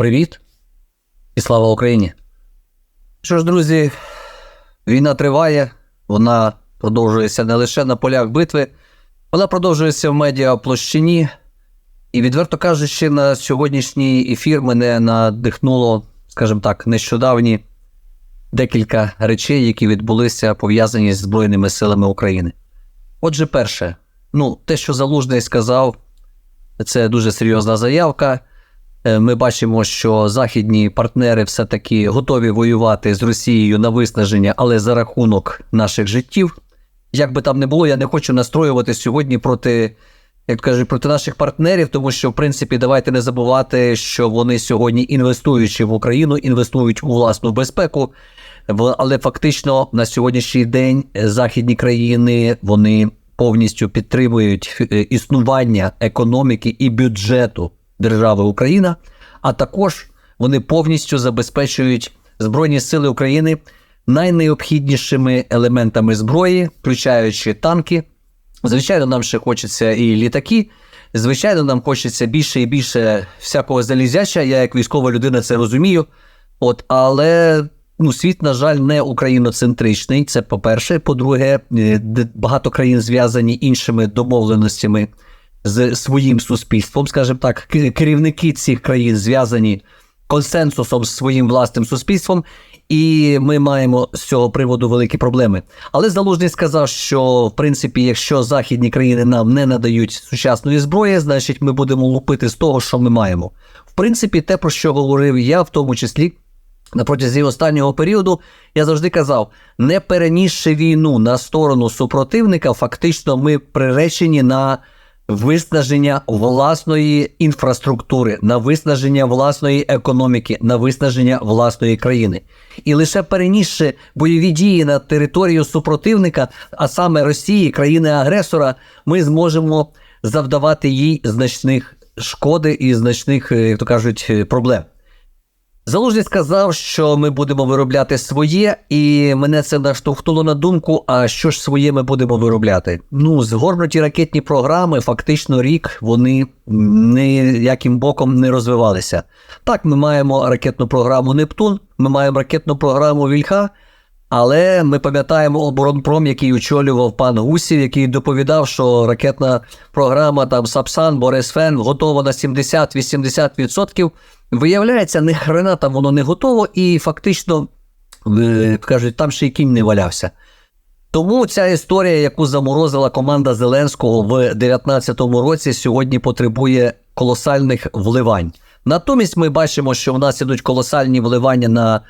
Привіт і слава Україні. Що ж, друзі, війна триває, вона продовжується не лише на полях битви, вона продовжується в медіаплощині. І, відверто кажучи, на сьогоднішній ефір мене надихнуло, скажімо так, нещодавні декілька речей, які відбулися пов'язані з Збройними силами України. Отже, перше, ну, те, що Залужний сказав, це дуже серйозна заявка. Е, Ми бачимо, що західні партнери все-таки готові воювати з Росією на виснаження, але за рахунок наших життів. Як би там не було, я не хочу настроювати сьогодні проти, як кажуть, проти наших партнерів, тому що, в принципі, давайте не забувати, що вони сьогодні, інвестуючи в Україну, інвестують у власну безпеку. Але фактично на сьогоднішній день е, західні країни вони повністю підтримують е, існування економіки і бюджету держави Україна, а також вони повністю забезпечують Збройні Сили України найнеобхіднішими елементами зброї, включаючи танки. Звичайно, нам ще хочеться і літаки. Звичайно, нам хочеться більше і більше всякого залізяча. Я як військова людина це розумію. От, але ну, світ, на жаль, не україноцентричний. Це по-перше. По-друге, е, багато країн зв'язані іншими домовленостями з своїм суспільством, скажімо так, керівники цих країн зв'язані консенсусом з своїм власним суспільством, і ми маємо з цього приводу великі проблеми. Але Залужний сказав, що в принципі, якщо західні країни нам не надають сучасної зброї, значить ми будемо лупити з того, що ми маємо. В принципі, те, про що говорив я, в тому числі. На протязі останнього періоду я завжди казав: не перенісши війну на сторону супротивника, фактично ми приречені на виснаження власної інфраструктури, на виснаження власної економіки, на виснаження власної країни. І лише перенісши бойові дії на територію супротивника, а саме Росії, країни-агресора, ми зможемо завдавати їй значних шкоди і значних, е, як то кажуть, е, проблем. Залужний сказав, що ми будемо виробляти своє, і мене це наштовхнуло на думку: а що ж своє ми будемо виробляти? Ну, згорнуті ракетні програми, фактично рік вони ніяким боком не розвивалися. Так, ми маємо ракетну програму Нептун, ми маємо ракетну програму Вільха. Але ми пам'ятаємо оборонпром, який очолював пан Гусів, який доповідав, що ракетна програма там Сапсан, Борисфен готова на 70-80%. Виявляється, ні хрена там воно не готово, і фактично е, кажуть, там ще й кінь не валявся. Тому ця історія, яку заморозила команда Зеленського в 2019 році, сьогодні потребує колосальних вливань. Натомість ми бачимо, що в нас ідуть колосальні вливання на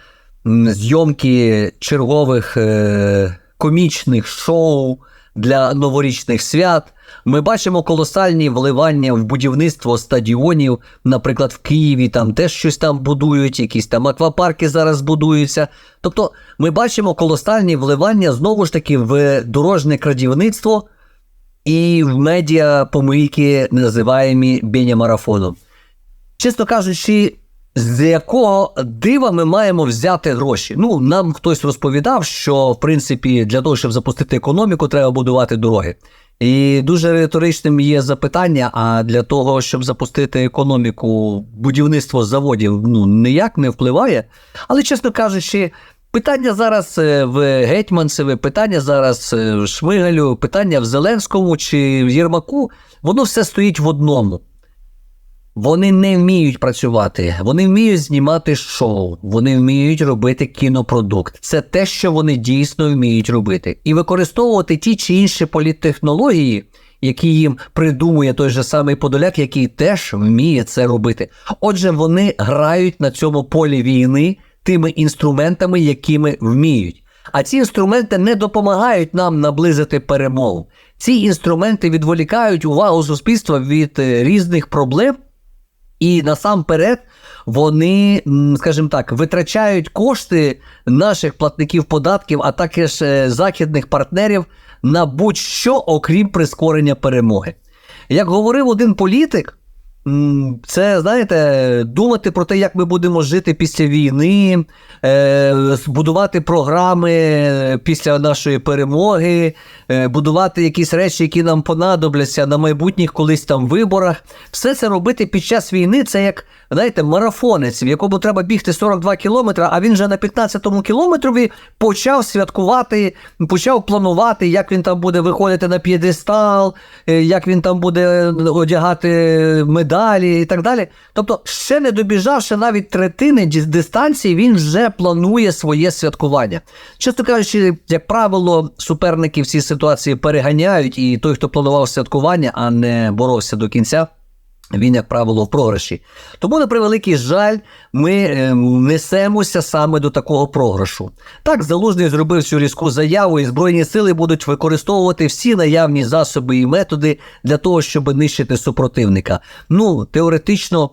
зйомки чергових е, комічних шоу для новорічних свят. Ми бачимо колосальні вливання в будівництво стадіонів, наприклад, в Києві там теж щось там будують, якісь там аквапарки зараз будуються. Тобто ми бачимо колосальні вливання знову ж таки в дорожне крадівництво і в медіа помийки, називаємі біння-марафоном. Чесно кажучи, з якого дива ми маємо взяти гроші? Ну, нам хтось розповідав, що в принципі для того, щоб запустити економіку, треба будувати дороги. І дуже риторичним є запитання: а для того, щоб запустити економіку, будівництво заводів ну ніяк не впливає. Але, чесно кажучи, питання зараз е, в Гетьманцеві, питання зараз е, в Шмигалю, питання в Зеленському чи в Єрмаку, воно все стоїть в одному. Вони не вміють працювати, вони вміють знімати шоу, вони вміють робити кінопродукт. Це те, що вони дійсно вміють робити, і використовувати ті чи інші політтехнології, які їм придумує той же самий Подоляк, який теж вміє це робити. Отже, вони грають на цьому полі війни тими інструментами, якими вміють. А ці інструменти не допомагають нам наблизити перемогу. Ці інструменти відволікають увагу суспільства від е, різних проблем. І насамперед вони, скажімо так, витрачають кошти наших платників податків, а також е, західних партнерів на будь-що, окрім прискорення перемоги. Як говорив один політик, це, знаєте, думати про те, як ми будемо жити після війни, е, будувати програми після нашої перемоги, е, будувати якісь речі, які нам понадобляться на майбутніх колись там виборах. Все це робити під час війни це як, знаєте, марафонець, в якому треба бігти 42 кілометри, а він вже на 15-му кілометрові почав святкувати, почав планувати, як він там буде виходити на п'єдестал, е, як він там буде одягати медалі і так далі. Тобто, ще не добіжавши навіть третини дистанції, він вже планує своє святкування. Чесно кажучи, як правило, суперники в цій ситуації переганяють, і той, хто планував святкування, а не боровся до кінця. Він, як правило, в програші. Тому, на превеликий жаль, ми е, несемося саме до такого програшу. Так, Залужний зробив цю різку заяву, і Збройні сили будуть використовувати всі наявні засоби і методи для того, щоб нищити супротивника. Ну, теоретично,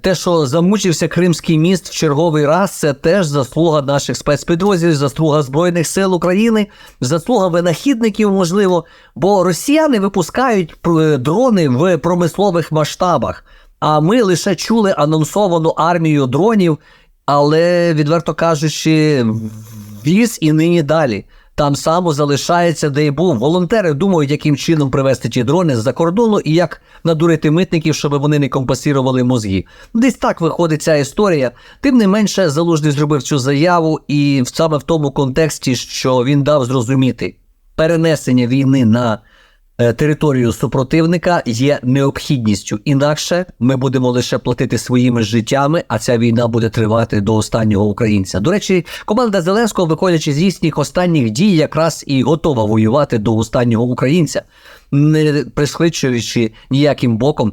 те, що замучився Кримський міст в черговий раз, це теж заслуга наших спецпідрозділів, заслуга Збройних сил України, заслуга винахідників, можливо, бо росіяни випускають дрони в промислових масштабах. А ми лише чули анонсовану армію дронів, але, відверто кажучи, віз і нині далі. Там само залишається, де й був. Волонтери думають, яким чином привезти ті дрони з-за кордону і як надурити митників, щоб вони не компасірували мозги. Десь так виходить ця історія. Тим не менше, залужний зробив цю заяву, і саме в тому контексті, що він дав зрозуміти перенесення війни на територію супротивника є необхідністю. Інакше ми будемо лише платити своїми життями, а ця війна буде тривати до останнього українця. До речі, команда Зеленського, виходячи з їхніх останніх дій, якраз і готова воювати до останнього українця, не пришвидшуючи ніяким боком.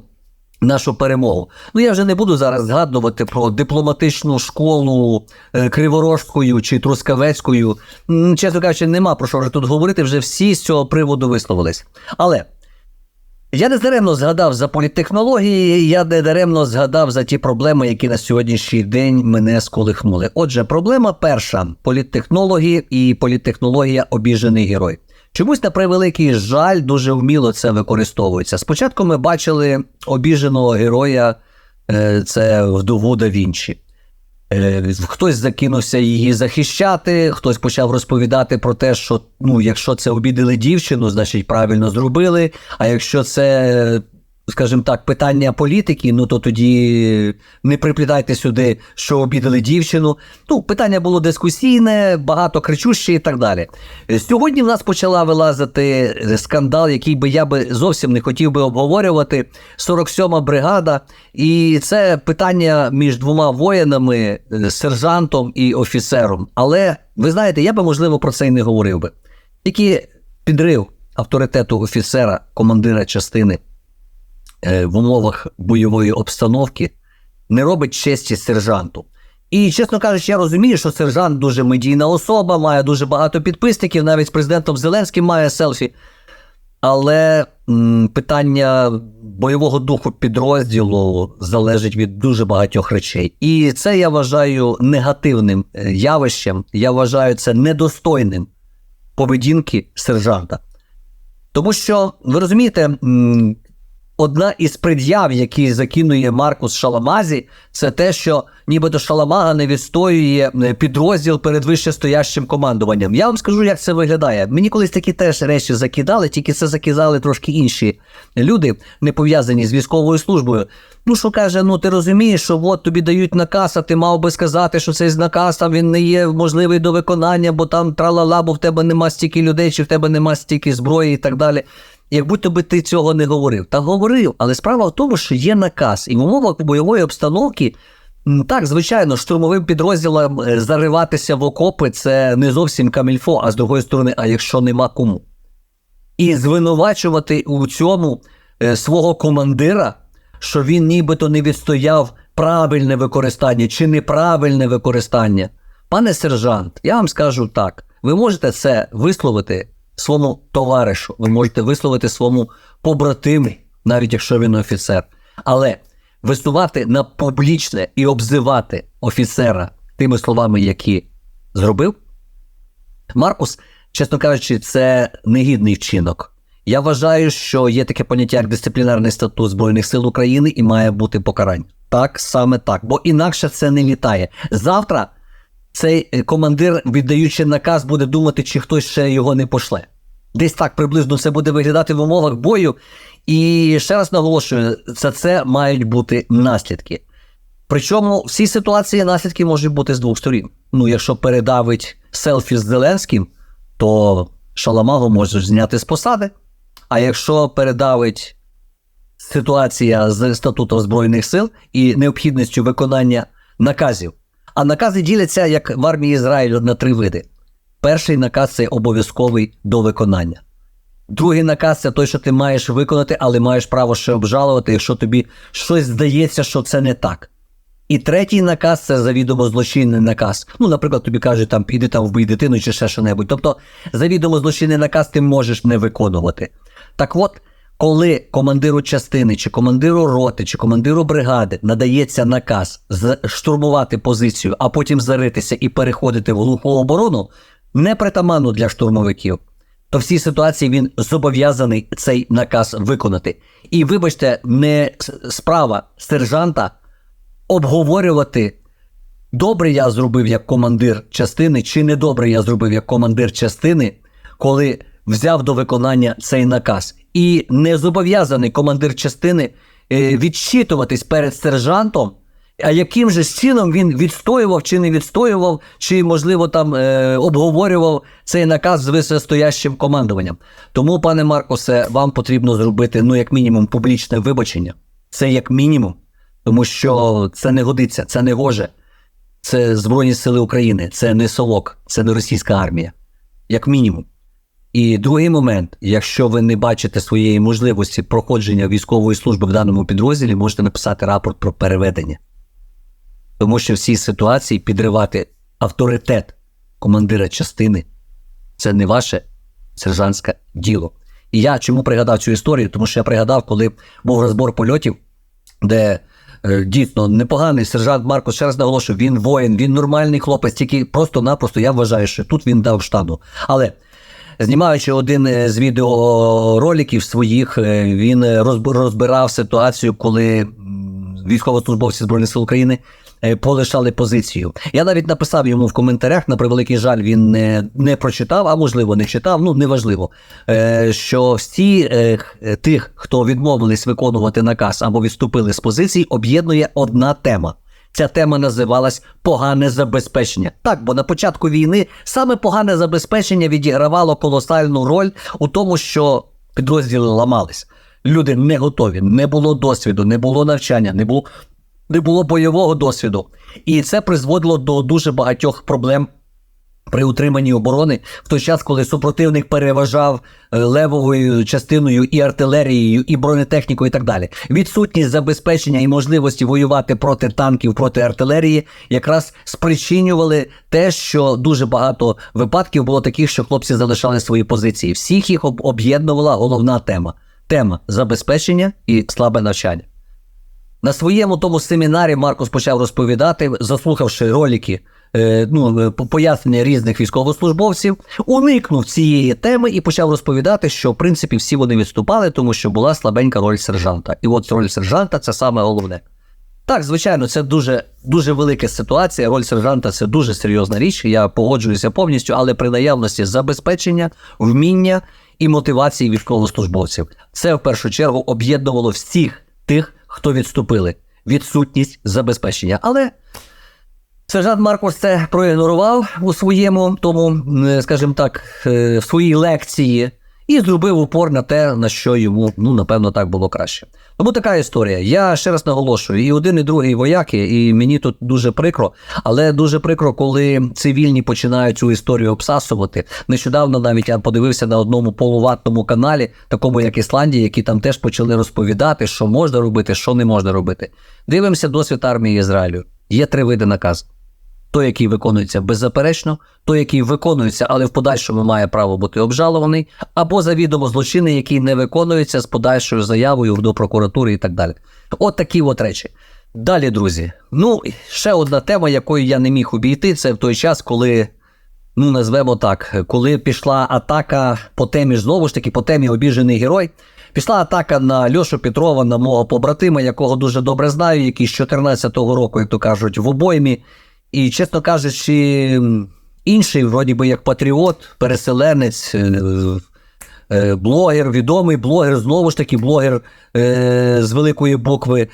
Нашу перемогу. Ну я вже не буду зараз згадувати про дипломатичну школу е, Криворожською чи Трускавецькою. Чесно кажучи, нема про що вже тут говорити. Вже всі з цього приводу висловились. Але я не даремно згадав за політтехнології, я не даремно згадав за ті проблеми, які на сьогоднішній день мене сколихнули. Отже, проблема перша: політтехнології і політтехнологія обіжений герой. Чомусь на превеликий жаль дуже вміло це використовується. Спочатку ми бачили обіженого героя, е, це вдову да Вінчі. Е, Хтось закинувся її захищати, хтось почав розповідати про те, що ну, якщо це обідали дівчину, значить правильно зробили. А якщо це, скажімо так, питання політики, ну то тоді не приплітайте сюди, що обідали дівчину. Ну, питання було дискусійне, багато кричуще і так далі. Сьогодні в нас почала вилазити скандал, який би я би зовсім не хотів би обговорювати. 47-ма бригада, і це питання між двома воїнами, е, сержантом і офіцером. Але ви знаєте, я би можливо про це і не говорив би. Тільки підрив авторитету офіцера, командира частини в умовах бойової обстановки не робить честі сержанту. І, чесно кажучи, я розумію, що сержант дуже медійна особа, має дуже багато підписників, навіть з президентом Зеленським має селфі. Але м, питання бойового духу підрозділу залежить від дуже багатьох речей. І це я вважаю негативним е, явищем. Я вважаю це недостойним поведінки сержанта. Тому що, ви розумієте, одна із пред'яв, які закинує Маркус Шаламазі, це те, що нібито Шаламага не відстоює підрозділ перед вищестоящим командуванням. Я вам скажу, як це виглядає. Мені колись такі теж речі закидали, тільки це закидали трошки інші люди, не пов'язані з військовою службою. Ну, що каже, ну ти розумієш, що от тобі дають наказ, а ти мав би сказати, що цей наказ там він не є можливий до виконання, бо там тралала, бо в тебе нема стільки людей, чи в тебе нема стільки зброї і так далі. Як будто би ти цього не говорив. Та говорив, але справа в тому, що є наказ, і в умовах бойової обстановки. Так, звичайно, штурмовим підрозділам е, зариватися в окопи це не зовсім камільфо, а з другої сторони, а якщо нема кому. І звинувачувати у цьому е, свого командира, що він нібито не відстояв правильне використання чи неправильне використання. Пане сержант, я вам скажу так: ви можете це висловити своєму товаришу, ви можете висловити своєму побратимі, навіть якщо він офіцер. Але висувати на публічне і обзивати офіцера тими словами, які зробив, Маркус, чесно кажучи, це негідний вчинок. Я вважаю, що є таке поняття як дисциплінарний статут Збройних сил України і має бути покарання. Так, саме так. Бо інакше це не літає. Завтра цей е, командир, віддаючи наказ, буде думати, чи хтось ще його не пошле. Десь так приблизно це буде виглядати в умовах бою. І ще раз наголошую, за це мають бути наслідки. Причому в цій ситуації наслідки можуть бути з двох сторін. Ну, якщо передавить селфі з Зеленським, то Шаламагу можуть зняти з посади. А якщо передавить ситуація з статутом Збройних сил і необхідністю виконання наказів, а накази діляться як в армії Ізраїлю на три види. Перший наказ це обов'язковий до виконання. Другий наказ це той, що ти маєш виконати, але маєш право ще обжалувати, якщо тобі щось здається, що це не так. І третій наказ це завідомо злочинний наказ. Ну, наприклад, тобі кажуть, там піди там вбий дитину чи ще що-небудь. Тобто, завідомо злочинний наказ ти можеш не виконувати. Так от, коли командиру частини, чи командиру роти, чи командиру бригади надається наказ штурмувати позицію, а потім заритися і переходити в глуху оборону, непритаманну для штурмовиків, то в цій ситуації він зобов'язаний цей наказ виконати. І вибачте, не справа сержанта обговорювати, добре я зробив як командир частини, чи недобре я зробив як командир частини, коли взяв до виконання цей наказ. І не зобов'язаний командир частини е, відчитуватись перед сержантом. А яким же чином він відстоював чи не відстоював, чи, можливо, там е, обговорював цей наказ з висостоящим командуванням. Тому, пане Маркосе, вам потрібно зробити, ну, як мінімум, публічне вибачення. Це як мінімум, тому що це не годиться, це не гоже. Це Збройні Сили України, це не совок, це не російська армія, як мінімум. І другий момент, якщо ви не бачите своєї можливості проходження військової служби в даному підрозділі, можете написати рапорт про переведення. Тому що в цій ситуації підривати авторитет командира частини це не ваше сержантське діло. І я чому пригадав цю історію? Тому що я пригадав, коли був розбор польотів, де е, дійсно непоганий сержант Марко, ще раз наголошую, він воїн, він нормальний хлопець, тільки просто-напросто я вважаю, що тут він дав штану. Але знімаючи один е, з відеороликів своїх, е, він е, розбирав ситуацію, коли військовослужбовці Збройних сил України полишали позицію. Я навіть написав йому в коментарях, на превеликий жаль, він не, не прочитав, а можливо не читав, ну неважливо. Що всі тих, хто відмовились виконувати наказ або відступили з позиції, об'єднує одна тема. Ця тема називалась погане забезпечення. Так, бо на початку війни саме погане забезпечення відігравало колосальну роль у тому, що підрозділи ламались. Люди не готові, не було досвіду, не було навчання, не було, не було бойового досвіду. І це призводило до дуже багатьох проблем при утриманні оборони в той час, коли супротивник переважав е, левовою частиною і артилерією, і бронетехнікою, і так далі. Відсутність забезпечення і можливості воювати проти танків, проти артилерії, якраз спричинювали те, що дуже багато випадків було таких, що хлопці залишали свої позиції. Всіх їх об'єднувала головна тема: тема забезпечення і слабе навчання. На своєму тому семінарі Маркос почав розповідати, заслухавши ролики, е, ну, е, по- пояснення різних військовослужбовців, уникнув цієї теми і почав розповідати, що в принципі всі вони відступали, тому що була слабенька роль сержанта. І от роль сержанта це саме головне. Так, звичайно, це дуже, дуже велика ситуація. Роль сержанта це дуже серйозна річ. Я погоджуюся повністю, але при наявності забезпечення, вміння і мотивації військовослужбовців. Це в першу чергу об'єднувало всіх тих, хто відступили. Відсутність забезпечення. Але сержант Маркос це проігнорував у своєму тому, е, скажімо так, е, в своїй лекції і зробив упор на те, на що йому, ну, напевно, так було краще. Тому така історія. Я ще раз наголошую, і один, і другий вояки, і мені тут дуже прикро, але дуже прикро, коли цивільні починають цю історію обсасувати. Нещодавно навіть я подивився на одному полуватному каналі, такому як Ісландія, які там теж почали розповідати, що можна робити, що не можна робити. Дивимося досвід армії Ізраїлю. Є три види наказу. Той, який виконується беззаперечно, той, який виконується, але в подальшому має право бути обжалований, або завідомо злочинний, який не виконується з подальшою заявою до прокуратури і так далі. От такі от речі. Далі, друзі. Ну, ще одна тема, якою я не міг обійти, це в той час, коли ну назвемо так, коли пішла атака по темі, знову ж таки, по темі обіжений герой. Пішла атака на Льошу Петрова, на мого побратима, якого дуже добре знаю, який з 14-го року, як то кажуть, в обоймі. І, чесно кажучи, інший, вроді би, як патріот, переселенець, е, е, блогер, відомий блогер, знову ж таки, блогер е, з великої букви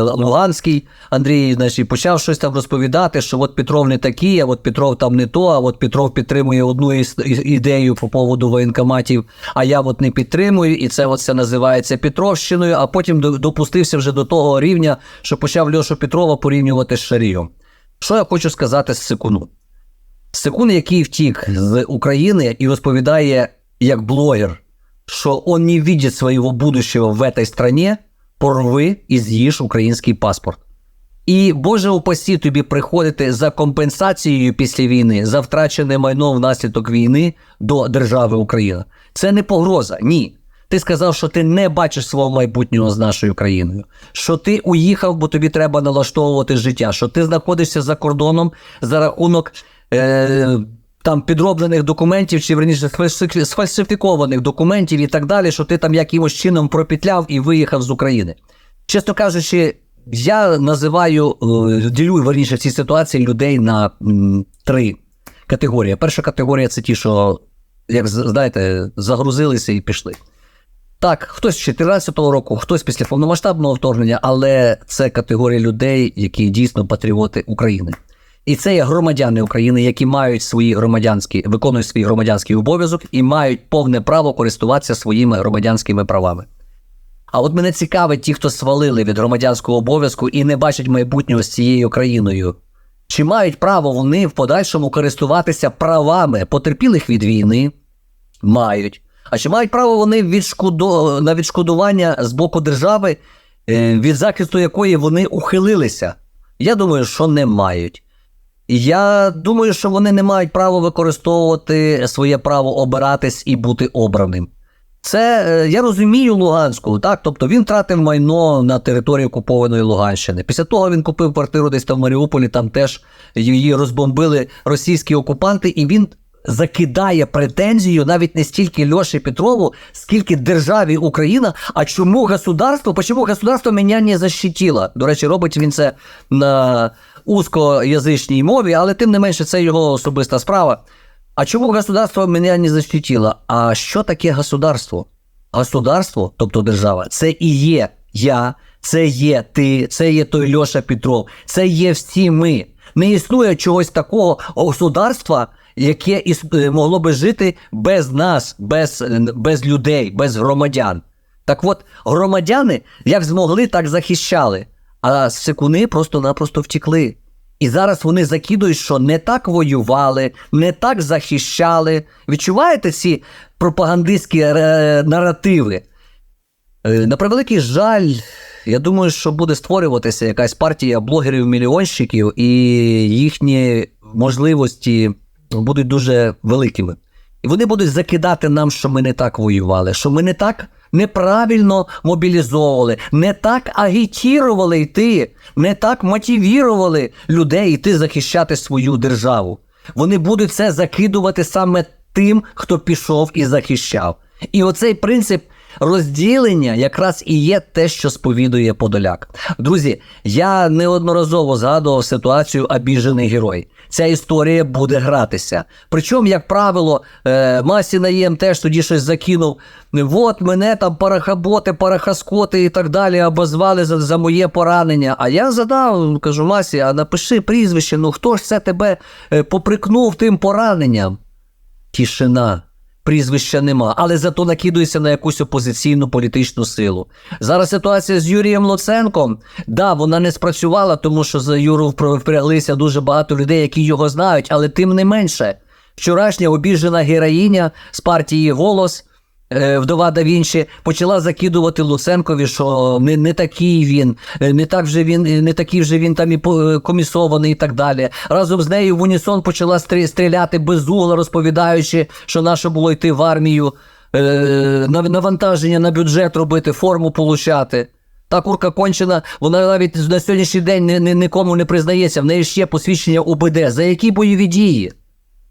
Луганський Андрій значить, почав щось там розповідати, що от Петров не такий, а от Петров там не то, а от Петров підтримує одну ідею по поводу воєнкоматів, а я от не підтримую, і це от все називається Петровщиною, а потім допустився вже до того рівня, що почав Льошу Петрова порівнювати з Шарієм. Що я хочу сказати з секунду? Секунд, який втік з України і розповідає як блогер, що он не видит своего будущего в этой стране, порви і з'їж український паспорт. І Боже упасі тобі приходити за компенсацією після війни за втрачене майно внаслідок війни до держави Україна. Це не погроза, ні. Ти сказав, що ти не бачиш свого майбутнього з нашою країною, що ти уїхав, бо тобі треба налаштовувати життя, що ти знаходишся за кордоном за рахунок е, там підроблених документів, чи верніше сфальсифікованих документів і так далі, що ти там якимось чином пропетляв і виїхав з України. Чесно кажучи, я називаю, е, ділю верніше в цій ситуації людей на м, три категорії. Перша категорія це ті, що, як знаєте, загрузилися і пішли. Так, хтось з 14-го року, хтось після повномасштабного вторгнення, але це категорія людей, які дійсно патріоти України. І це є громадяни України, які мають свої громадянські, виконують свій громадянський обов'язок і мають повне право користуватися своїми громадянськими правами. А от мене цікавить ті, хто свалили від громадянського обов'язку і не бачать майбутнього з цією країною. Чи мають право вони в подальшому користуватися правами потерпілих від війни? Мають. А чи мають право вони відшкодо... на відшкодування з боку держави, е, від захисту якої вони ухилилися? Я думаю, що не мають. Я думаю, що вони не мають права використовувати своє право обиратись і бути обраним. Це е, я розумію Луганську, так. Тобто він втратив майно на території окупованої Луганщини. Після того він купив квартиру десь там в Маріуполі, там теж її розбомбили російські окупанти, і він закидає претензію навіть не стільки Льоші Петрову, скільки державі Україна. А чому государство? Почему государство мене не защитило? До речі, робить він це на узкоязичній мові, але тим не менше це його особиста справа. А чому государство мене не защитило? А що таке государство? Государство, тобто держава, це і є я, це є ти, це є той Льоша Петров, це є всі ми. Не існує чогось такого государства, яке е, могло би жити без нас, без, без людей, без громадян. Так от, громадяни як змогли, так захищали, а секуни просто-напросто втікли. І зараз вони закидують, що не так воювали, не так захищали. Відчуваєте ці пропагандистські е, наративи? Е, На превеликий жаль, я думаю, що буде створюватися якась партія блогерів-мільйонщиків, і їхні можливості будуть дуже великими. І вони будуть закидати нам, що ми не так воювали, що ми не так неправильно мобілізовували, не так агітірували йти, не так мотивірували людей йти захищати свою державу. Вони будуть це закидувати саме тим, хто пішов і захищав. І оцей принцип розділення якраз і є те, що сповідує Подоляк. Друзі, я неодноразово згадував ситуацію обіжений герой. Ця історія буде гратися. Причому, як правило, е, Масі Наєм теж тоді щось закинув. От мене там парахаботи, парахаскоти і так далі обозвали за, за моє поранення. А я задав, кажу, Масі, а напиши прізвище, ну хто ж це тебе е, поприкнув тим пораненням? Тишина. Прізвища нема, але зато накидується на якусь опозиційну політичну силу. Зараз ситуація з Юрієм Луценком. Да, вона не спрацювала, тому що за Юру впр- впряглися дуже багато людей, які його знають, але тим не менше. Вчорашня обіжена героїня з партії Голос. Е, Вдова да Вінчі почала закидувати Луценкові, що не, не такий він, е, не так вже він, не такий вже він там і е, комісований і так далі. Разом з нею в унісон почала стріляти без угла, розповідаючи, що наше було йти в армію, навантаження на бюджет робити, форму получати. Та курка кончена, вона навіть на сьогоднішній день ні, ні, нікому не признається. В неї ж є посвідчення УБД. За які бойові дії?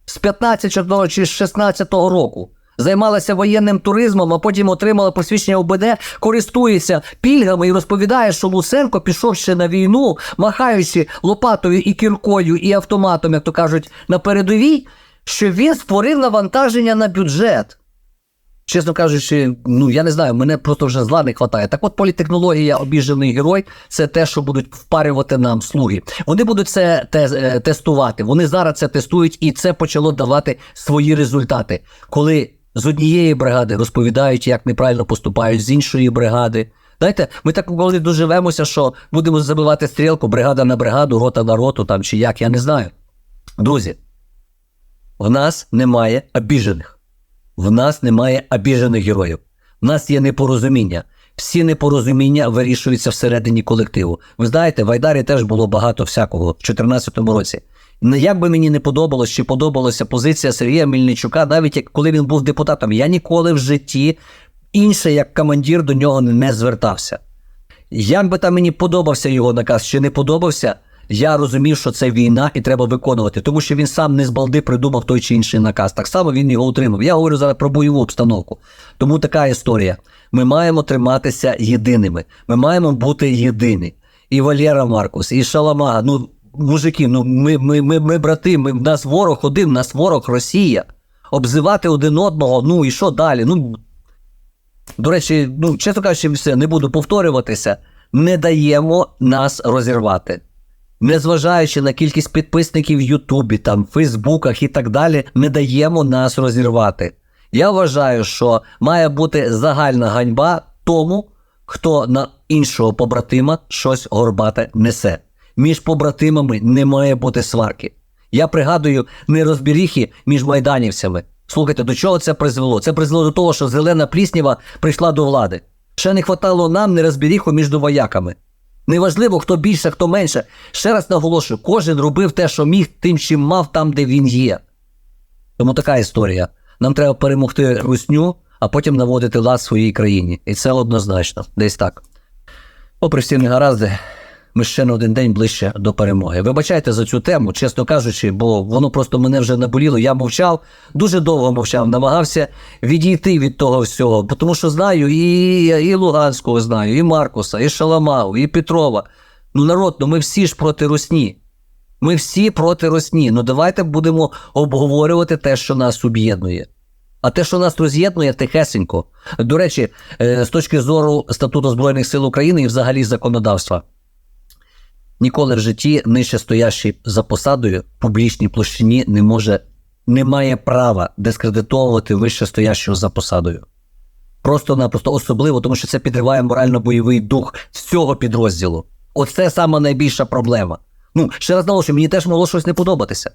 з 15-го чи з 16-го року. Займалася воєнним туризмом, а потім отримала посвідчення ОБД, користується пільгами і розповідає, що Луценко пішов ще на війну, махаючи лопатою і кіркою, і автоматом, як то кажуть, на передовій, що він створив навантаження на бюджет. Чесно кажучи, ну я не знаю, мене просто вже зла не хватає. Так от політехнологія обіжений герой це те, що будуть впарювати нам слуги. Вони будуть це е, тестувати. Вони зараз це тестують, і це почало давати свої результати. Коли з однієї бригади розповідають, як неправильно поступають з іншої бригади. Знаєте, ми так коли доживемося, що будемо забивати стрілку, бригада на бригаду, рота на роту там чи як, я не знаю. Друзі, в нас немає обіжених. В нас немає обіжених героїв. В нас є непорозуміння. Всі непорозуміння вирішуються всередині колективу. Ви знаєте, в Айдарі теж було багато всякого в 2014 році. Ну, Як би мені не подобалось, чи подобалася позиція Сергія Мельничука, навіть як коли він був депутатом, я ніколи в житті інше як командир до нього не звертався. Як би там мені подобався його наказ чи не подобався, я розумів, що це війна і треба виконувати, тому що він сам не з балди придумав той чи інший наказ. Так само він його утримав. Я говорю зараз про бойову обстановку. Тому така історія. Ми маємо триматися єдиними. Ми маємо бути єдині. І Валєра Маркус, і Шаламага. Ну, мужики, ну ми, ми, ми, ми брати, ми, в нас ворог один, в нас ворог Росія. Обзивати один одного, ну і що далі? Ну, до речі, ну, чесно кажучи, все, не буду повторюватися. Не даємо нас розірвати. Незважаючи на кількість підписників в Ютубі, там, Фейсбуках і так далі, не даємо нас розірвати. Я вважаю, що має бути загальна ганьба тому, хто на іншого побратима щось горбате несе. Між побратимами не має бути сварки. Я пригадую нерозбіріхи між майданівцями. Слухайте, до чого це призвело? Це призвело до того, що зелена пліснява прийшла до влади. Ще не хватало нам нерозбіріху між вояками. Неважливо, хто більше, хто менше. Ще раз наголошую, кожен робив те, що міг, тим, чим мав там, де він є. Тому така історія. Нам треба перемогти русню, а потім наводити лад в своїй країні. І це однозначно, десь так. Попри всі негаразди, ми ще на один день ближче до перемоги. Вибачайте за цю тему, чесно кажучи, бо воно просто мене вже наболіло. Я мовчав, дуже довго мовчав, намагався відійти від того всього, бо тому що знаю і, і Луганського знаю, і Маркуса, і Шаламау, і Петрова. Ну, народ, ну ми всі ж проти Русні. Ми всі проти Росні. Ну давайте будемо обговорювати те, що нас об'єднує. А те, що нас роз'єднує, тихесенько. До речі, е, з точки зору статуту Збройних сил України і взагалі законодавства, ніколи в житті нижче стоящий за посадою в публічній площині не може, не має права дискредитовувати вище стоящого за посадою. Просто-напросто особливо, тому що це підриває морально-бойовий дух всього підрозділу. Оце саме найбільша проблема. Ну, ще раз наголошую, мені теж могло щось не подобатися.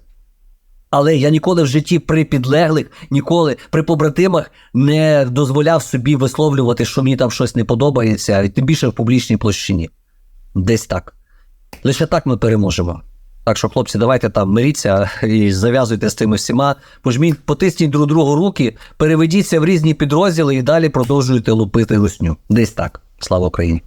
Але я ніколи в житті при підлеглих, ніколи при побратимах не дозволяв собі висловлювати, що мені там щось не подобається, і тим більше в публічній площині. Десь так. Лише так ми переможемо. Так що, хлопці, давайте там миріться і зав'язуйте з тими всіма. Пожміть, потисніть друг другу руки, переведіться в різні підрозділи і далі продовжуйте лупити русню. Десь так. Слава Україні!